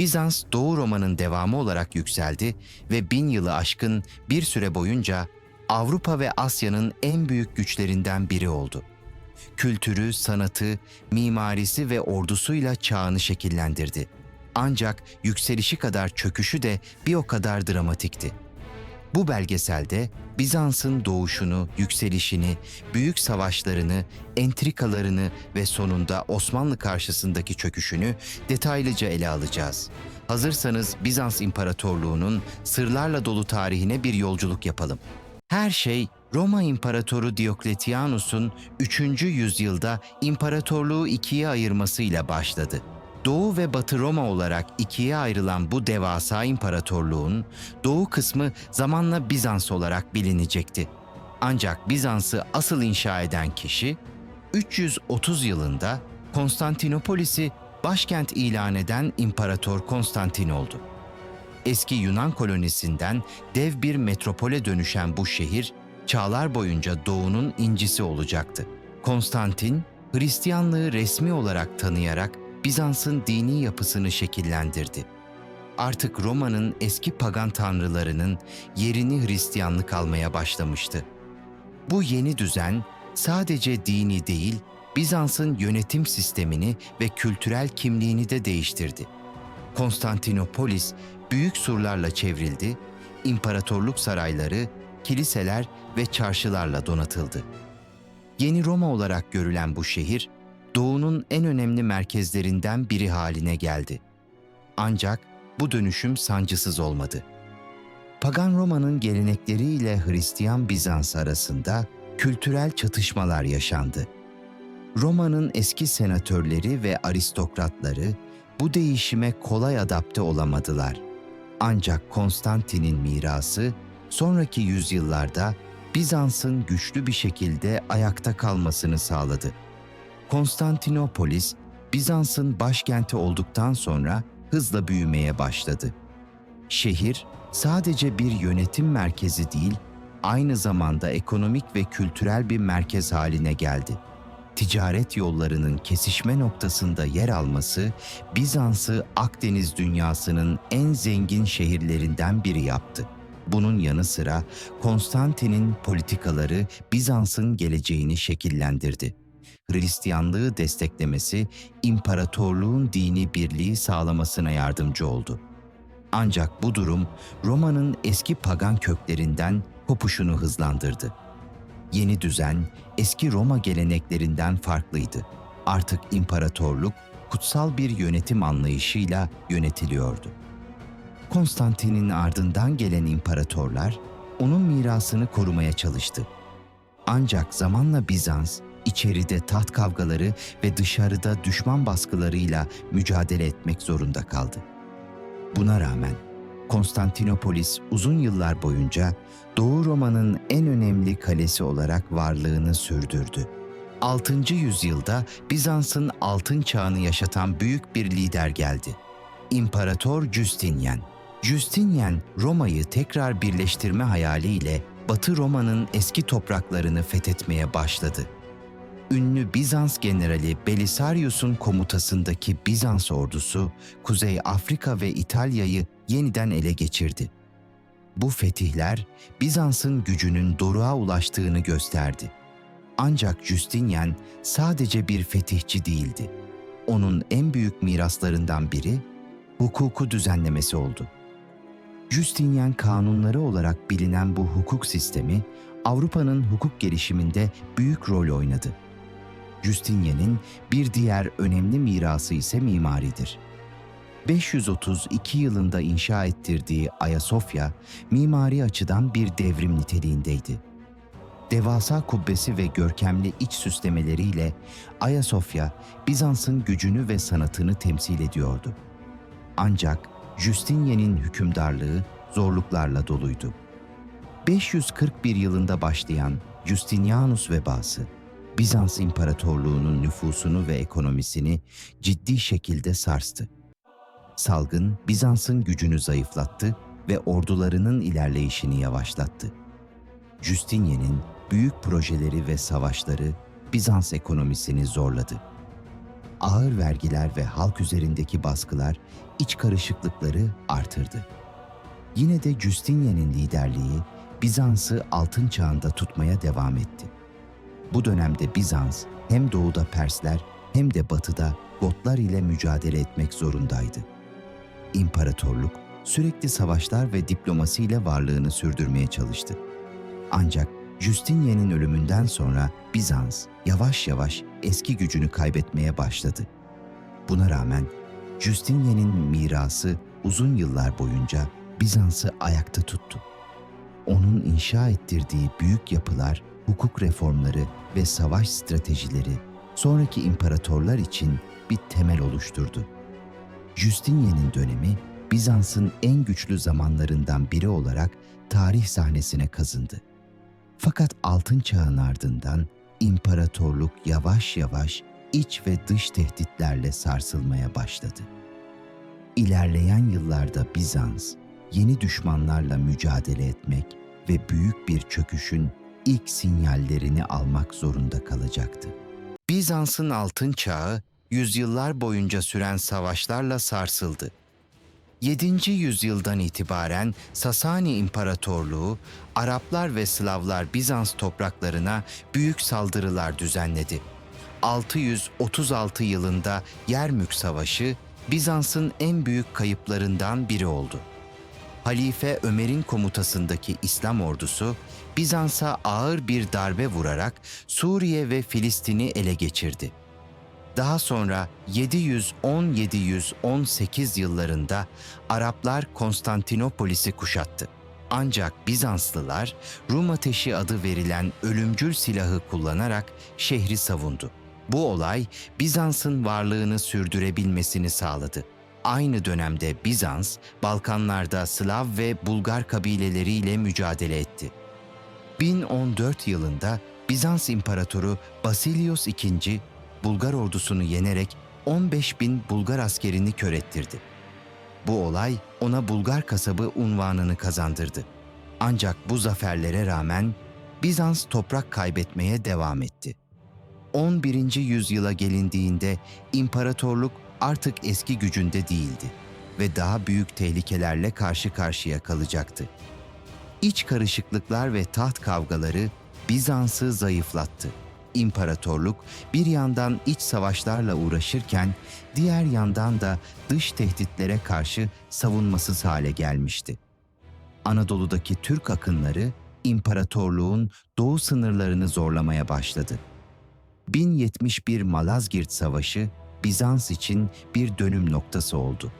Bizans Doğu Roma'nın devamı olarak yükseldi ve bin yılı aşkın bir süre boyunca Avrupa ve Asya'nın en büyük güçlerinden biri oldu. Kültürü, sanatı, mimarisi ve ordusuyla çağını şekillendirdi. Ancak yükselişi kadar çöküşü de bir o kadar dramatikti. Bu belgeselde Bizans'ın doğuşunu, yükselişini, büyük savaşlarını, entrikalarını ve sonunda Osmanlı karşısındaki çöküşünü detaylıca ele alacağız. Hazırsanız Bizans İmparatorluğu'nun sırlarla dolu tarihine bir yolculuk yapalım. Her şey Roma İmparatoru Diokletianus'un 3. yüzyılda imparatorluğu ikiye ayırmasıyla başladı. Doğu ve Batı Roma olarak ikiye ayrılan bu devasa imparatorluğun doğu kısmı zamanla Bizans olarak bilinecekti. Ancak Bizans'ı asıl inşa eden kişi 330 yılında Konstantinopolis'i başkent ilan eden İmparator Konstantin oldu. Eski Yunan kolonisinden dev bir metropole dönüşen bu şehir, çağlar boyunca doğunun incisi olacaktı. Konstantin, Hristiyanlığı resmi olarak tanıyarak Bizans'ın dini yapısını şekillendirdi. Artık Roma'nın eski pagan tanrılarının yerini Hristiyanlık almaya başlamıştı. Bu yeni düzen sadece dini değil, Bizans'ın yönetim sistemini ve kültürel kimliğini de değiştirdi. Konstantinopolis büyük surlarla çevrildi, imparatorluk sarayları, kiliseler ve çarşılarla donatıldı. Yeni Roma olarak görülen bu şehir, Doğu'nun en önemli merkezlerinden biri haline geldi. Ancak bu dönüşüm sancısız olmadı. Pagan Roma'nın gelenekleriyle Hristiyan Bizans arasında kültürel çatışmalar yaşandı. Roma'nın eski senatörleri ve aristokratları bu değişime kolay adapte olamadılar. Ancak Konstantin'in mirası sonraki yüzyıllarda Bizans'ın güçlü bir şekilde ayakta kalmasını sağladı. Konstantinopolis, Bizans'ın başkenti olduktan sonra hızla büyümeye başladı. Şehir sadece bir yönetim merkezi değil, aynı zamanda ekonomik ve kültürel bir merkez haline geldi. Ticaret yollarının kesişme noktasında yer alması Bizans'ı Akdeniz dünyasının en zengin şehirlerinden biri yaptı. Bunun yanı sıra Konstantin'in politikaları Bizans'ın geleceğini şekillendirdi. Hristiyanlığı desteklemesi imparatorluğun dini birliği sağlamasına yardımcı oldu. Ancak bu durum Roma'nın eski pagan köklerinden kopuşunu hızlandırdı. Yeni düzen eski Roma geleneklerinden farklıydı. Artık imparatorluk kutsal bir yönetim anlayışıyla yönetiliyordu. Konstantin'in ardından gelen imparatorlar onun mirasını korumaya çalıştı. Ancak zamanla Bizans içeride taht kavgaları ve dışarıda düşman baskılarıyla mücadele etmek zorunda kaldı. Buna rağmen Konstantinopolis uzun yıllar boyunca Doğu Roma'nın en önemli kalesi olarak varlığını sürdürdü. 6. yüzyılda Bizans'ın altın çağını yaşatan büyük bir lider geldi. İmparator Justinian. Justinian Roma'yı tekrar birleştirme hayaliyle Batı Roma'nın eski topraklarını fethetmeye başladı ünlü Bizans generali Belisarius'un komutasındaki Bizans ordusu Kuzey Afrika ve İtalya'yı yeniden ele geçirdi. Bu fetihler Bizans'ın gücünün doruğa ulaştığını gösterdi. Ancak Justinian sadece bir fetihçi değildi. Onun en büyük miraslarından biri hukuku düzenlemesi oldu. Justinian kanunları olarak bilinen bu hukuk sistemi Avrupa'nın hukuk gelişiminde büyük rol oynadı. Justinian'in bir diğer önemli mirası ise mimaridir. 532 yılında inşa ettirdiği Ayasofya, mimari açıdan bir devrim niteliğindeydi. Devasa kubbesi ve görkemli iç süslemeleriyle Ayasofya, Bizans'ın gücünü ve sanatını temsil ediyordu. Ancak Justinian'in hükümdarlığı zorluklarla doluydu. 541 yılında başlayan Justinianus vebası, Bizans İmparatorluğu'nun nüfusunu ve ekonomisini ciddi şekilde sarstı. Salgın Bizans'ın gücünü zayıflattı ve ordularının ilerleyişini yavaşlattı. Justinian'in büyük projeleri ve savaşları Bizans ekonomisini zorladı. ağır vergiler ve halk üzerindeki baskılar iç karışıklıkları artırdı. Yine de Justinian'in liderliği Bizans'ı altın çağında tutmaya devam etti. Bu dönemde Bizans hem doğuda Persler hem de batıda Gotlar ile mücadele etmek zorundaydı. İmparatorluk sürekli savaşlar ve diplomasiyle varlığını sürdürmeye çalıştı. Ancak Justinian'in ölümünden sonra Bizans yavaş yavaş eski gücünü kaybetmeye başladı. Buna rağmen Justinian'in mirası uzun yıllar boyunca Bizans'ı ayakta tuttu. Onun inşa ettirdiği büyük yapılar, hukuk reformları ve savaş stratejileri sonraki imparatorlar için bir temel oluşturdu. Justinian'in dönemi Bizans'ın en güçlü zamanlarından biri olarak tarih sahnesine kazındı. Fakat altın çağın ardından imparatorluk yavaş yavaş iç ve dış tehditlerle sarsılmaya başladı. İlerleyen yıllarda Bizans yeni düşmanlarla mücadele etmek ve büyük bir çöküşün ilk sinyallerini almak zorunda kalacaktı. Bizans'ın altın çağı yüzyıllar boyunca süren savaşlarla sarsıldı. 7. yüzyıldan itibaren Sasani İmparatorluğu, Araplar ve Slavlar Bizans topraklarına büyük saldırılar düzenledi. 636 yılında Yermük Savaşı Bizans'ın en büyük kayıplarından biri oldu. Halife Ömer'in komutasındaki İslam ordusu Bizans'a ağır bir darbe vurarak Suriye ve Filistin'i ele geçirdi. Daha sonra 710-718 yıllarında Araplar Konstantinopolis'i kuşattı. Ancak Bizanslılar Rum ateşi adı verilen ölümcül silahı kullanarak şehri savundu. Bu olay Bizans'ın varlığını sürdürebilmesini sağladı. Aynı dönemde Bizans, Balkanlarda Slav ve Bulgar kabileleriyle mücadele etti. 1014 yılında Bizans İmparatoru Basilios II, Bulgar ordusunu yenerek 15 bin Bulgar askerini kör ettirdi. Bu olay ona Bulgar kasabı unvanını kazandırdı. Ancak bu zaferlere rağmen Bizans toprak kaybetmeye devam etti. 11. yüzyıla gelindiğinde imparatorluk artık eski gücünde değildi ve daha büyük tehlikelerle karşı karşıya kalacaktı. İç karışıklıklar ve taht kavgaları Bizans'ı zayıflattı. İmparatorluk bir yandan iç savaşlarla uğraşırken diğer yandan da dış tehditlere karşı savunmasız hale gelmişti. Anadolu'daki Türk akınları imparatorluğun doğu sınırlarını zorlamaya başladı. 1071 Malazgirt Savaşı Bizans için bir dönüm noktası oldu.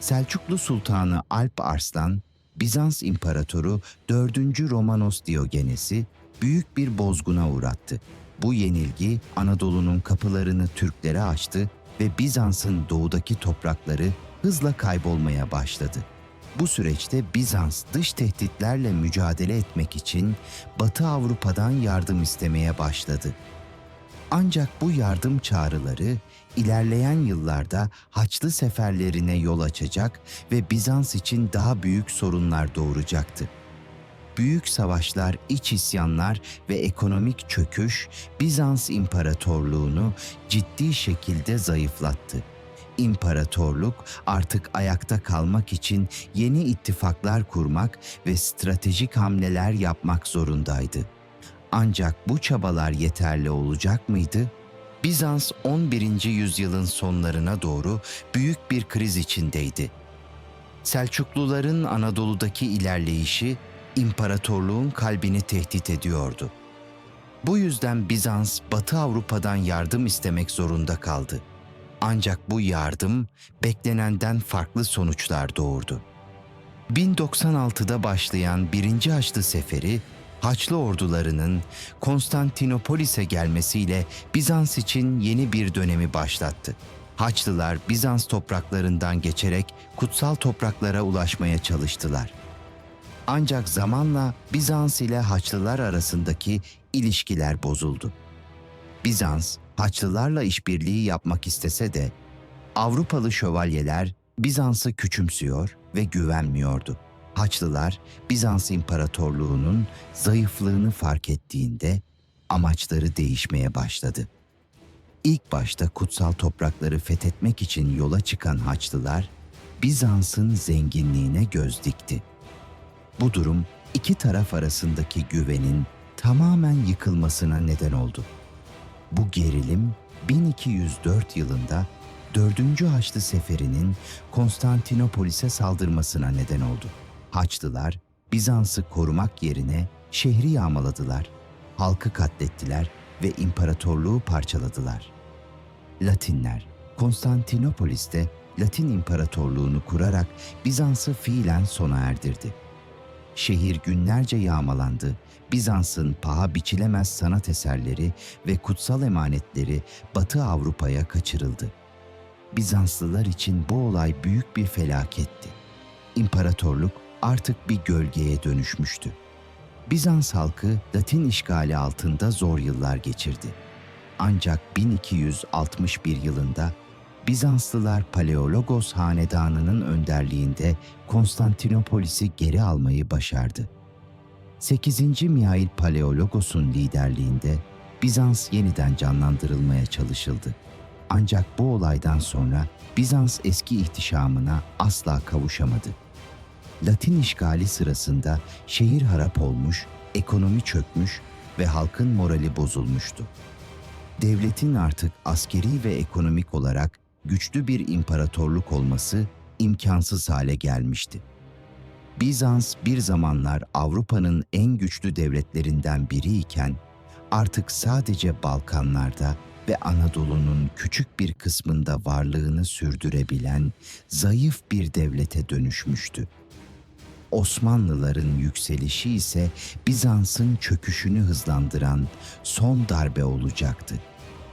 Selçuklu Sultanı Alp Arslan, Bizans İmparatoru 4. Romanos Diyogenes'i büyük bir bozguna uğrattı. Bu yenilgi Anadolu'nun kapılarını Türklere açtı ve Bizans'ın doğudaki toprakları hızla kaybolmaya başladı. Bu süreçte Bizans dış tehditlerle mücadele etmek için Batı Avrupa'dan yardım istemeye başladı. Ancak bu yardım çağrıları ilerleyen yıllarda Haçlı seferlerine yol açacak ve Bizans için daha büyük sorunlar doğuracaktı. Büyük savaşlar, iç isyanlar ve ekonomik çöküş Bizans İmparatorluğunu ciddi şekilde zayıflattı. İmparatorluk artık ayakta kalmak için yeni ittifaklar kurmak ve stratejik hamleler yapmak zorundaydı. Ancak bu çabalar yeterli olacak mıydı? Bizans 11. yüzyılın sonlarına doğru büyük bir kriz içindeydi. Selçukluların Anadolu'daki ilerleyişi imparatorluğun kalbini tehdit ediyordu. Bu yüzden Bizans Batı Avrupa'dan yardım istemek zorunda kaldı. Ancak bu yardım beklenenden farklı sonuçlar doğurdu. 1096'da başlayan 1. Haçlı Seferi Haçlı ordularının Konstantinopolis'e gelmesiyle Bizans için yeni bir dönemi başlattı. Haçlılar Bizans topraklarından geçerek kutsal topraklara ulaşmaya çalıştılar. Ancak zamanla Bizans ile Haçlılar arasındaki ilişkiler bozuldu. Bizans, Haçlılarla işbirliği yapmak istese de Avrupalı şövalyeler Bizans'ı küçümsüyor ve güvenmiyordu. Haçlılar Bizans İmparatorluğu'nun zayıflığını fark ettiğinde amaçları değişmeye başladı. İlk başta kutsal toprakları fethetmek için yola çıkan Haçlılar, Bizans'ın zenginliğine göz dikti. Bu durum iki taraf arasındaki güvenin tamamen yıkılmasına neden oldu. Bu gerilim 1204 yılında 4. Haçlı Seferi'nin Konstantinopolis'e saldırmasına neden oldu. Haçlılar Bizans'ı korumak yerine şehri yağmaladılar, halkı katlettiler ve imparatorluğu parçaladılar. Latinler Konstantinopolis'te Latin İmparatorluğunu kurarak Bizans'ı fiilen sona erdirdi. Şehir günlerce yağmalandı. Bizans'ın paha biçilemez sanat eserleri ve kutsal emanetleri Batı Avrupa'ya kaçırıldı. Bizanslılar için bu olay büyük bir felaketti. İmparatorluk artık bir gölgeye dönüşmüştü. Bizans halkı Latin işgali altında zor yıllar geçirdi. Ancak 1261 yılında Bizanslılar Paleologos hanedanının önderliğinde Konstantinopolis'i geri almayı başardı. 8. Mihail Paleologos'un liderliğinde Bizans yeniden canlandırılmaya çalışıldı. Ancak bu olaydan sonra Bizans eski ihtişamına asla kavuşamadı. Latin işgali sırasında şehir harap olmuş, ekonomi çökmüş ve halkın morali bozulmuştu. Devletin artık askeri ve ekonomik olarak güçlü bir imparatorluk olması imkansız hale gelmişti. Bizans bir zamanlar Avrupa'nın en güçlü devletlerinden biriyken artık sadece Balkanlarda ve Anadolu'nun küçük bir kısmında varlığını sürdürebilen zayıf bir devlete dönüşmüştü. Osmanlıların yükselişi ise Bizans'ın çöküşünü hızlandıran son darbe olacaktı.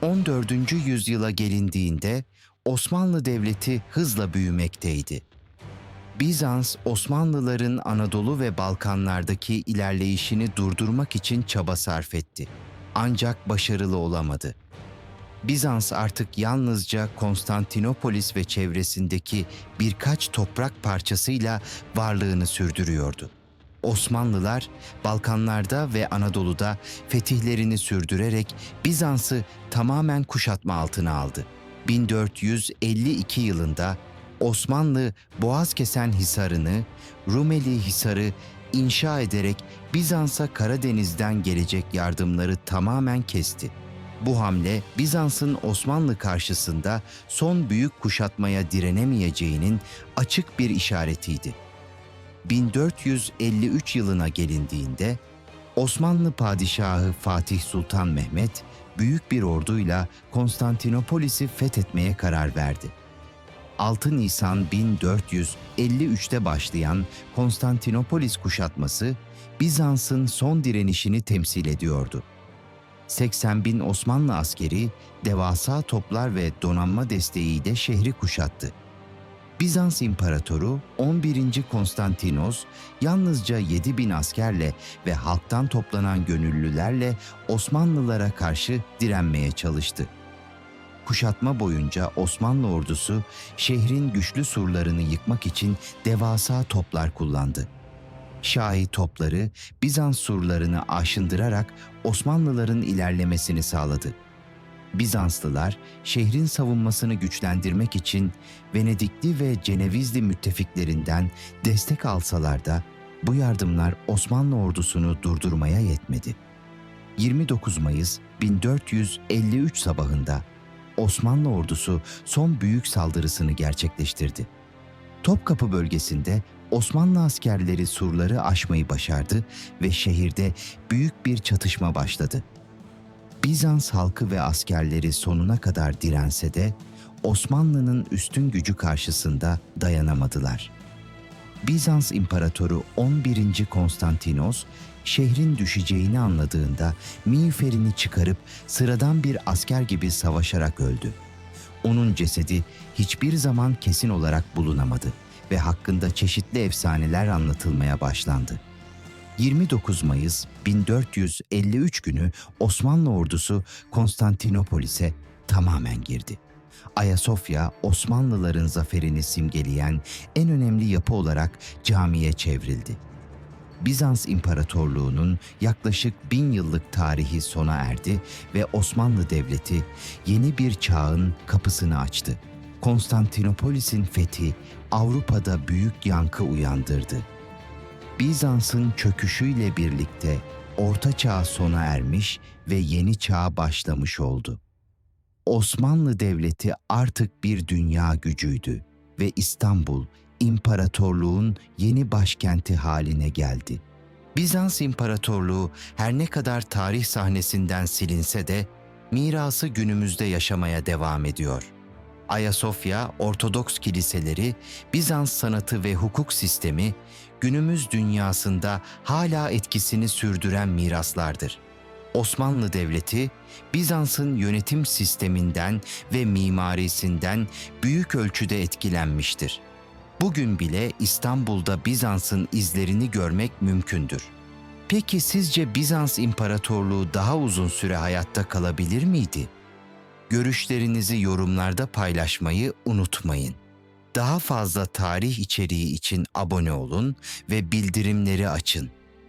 14. yüzyıla gelindiğinde Osmanlı Devleti hızla büyümekteydi. Bizans, Osmanlıların Anadolu ve Balkanlardaki ilerleyişini durdurmak için çaba sarf etti. Ancak başarılı olamadı. Bizans artık yalnızca Konstantinopolis ve çevresindeki birkaç toprak parçasıyla varlığını sürdürüyordu. Osmanlılar Balkanlarda ve Anadolu'da fetihlerini sürdürerek Bizans'ı tamamen kuşatma altına aldı. 1452 yılında Osmanlı Boğazkesen Hisarı'nı, Rumeli Hisarı inşa ederek Bizans'a Karadeniz'den gelecek yardımları tamamen kesti. Bu hamle Bizans'ın Osmanlı karşısında son büyük kuşatmaya direnemeyeceğinin açık bir işaretiydi. 1453 yılına gelindiğinde Osmanlı padişahı Fatih Sultan Mehmet büyük bir orduyla Konstantinopolis'i fethetmeye karar verdi. 6 Nisan 1453'te başlayan Konstantinopolis kuşatması Bizans'ın son direnişini temsil ediyordu. 80 bin Osmanlı askeri devasa toplar ve donanma desteğiyle şehri kuşattı. Bizans İmparatoru 11. Konstantinos yalnızca 7 bin askerle ve halktan toplanan gönüllülerle Osmanlılara karşı direnmeye çalıştı. Kuşatma boyunca Osmanlı ordusu şehrin güçlü surlarını yıkmak için devasa toplar kullandı. Şahi topları Bizans surlarını aşındırarak Osmanlıların ilerlemesini sağladı. Bizanslılar şehrin savunmasını güçlendirmek için Venedikli ve Cenevizli müttefiklerinden destek alsalar da bu yardımlar Osmanlı ordusunu durdurmaya yetmedi. 29 Mayıs 1453 sabahında Osmanlı ordusu son büyük saldırısını gerçekleştirdi. Topkapı bölgesinde Osmanlı askerleri surları aşmayı başardı ve şehirde büyük bir çatışma başladı. Bizans halkı ve askerleri sonuna kadar dirense de Osmanlı'nın üstün gücü karşısında dayanamadılar. Bizans İmparatoru 11. Konstantinos şehrin düşeceğini anladığında miğferini çıkarıp sıradan bir asker gibi savaşarak öldü. Onun cesedi hiçbir zaman kesin olarak bulunamadı ve hakkında çeşitli efsaneler anlatılmaya başlandı. 29 Mayıs 1453 günü Osmanlı ordusu Konstantinopolis'e tamamen girdi. Ayasofya Osmanlıların zaferini simgeleyen en önemli yapı olarak camiye çevrildi. Bizans İmparatorluğu'nun yaklaşık bin yıllık tarihi sona erdi ve Osmanlı Devleti yeni bir çağın kapısını açtı. Konstantinopolis'in fethi Avrupa'da büyük yankı uyandırdı. Bizans'ın çöküşüyle birlikte Orta Çağ sona ermiş ve yeni çağ başlamış oldu. Osmanlı Devleti artık bir dünya gücüydü ve İstanbul imparatorluğun yeni başkenti haline geldi. Bizans İmparatorluğu her ne kadar tarih sahnesinden silinse de mirası günümüzde yaşamaya devam ediyor. Ayasofya, Ortodoks kiliseleri, Bizans sanatı ve hukuk sistemi günümüz dünyasında hala etkisini sürdüren miraslardır. Osmanlı Devleti, Bizans'ın yönetim sisteminden ve mimarisinden büyük ölçüde etkilenmiştir. Bugün bile İstanbul'da Bizans'ın izlerini görmek mümkündür. Peki sizce Bizans İmparatorluğu daha uzun süre hayatta kalabilir miydi? Görüşlerinizi yorumlarda paylaşmayı unutmayın. Daha fazla tarih içeriği için abone olun ve bildirimleri açın.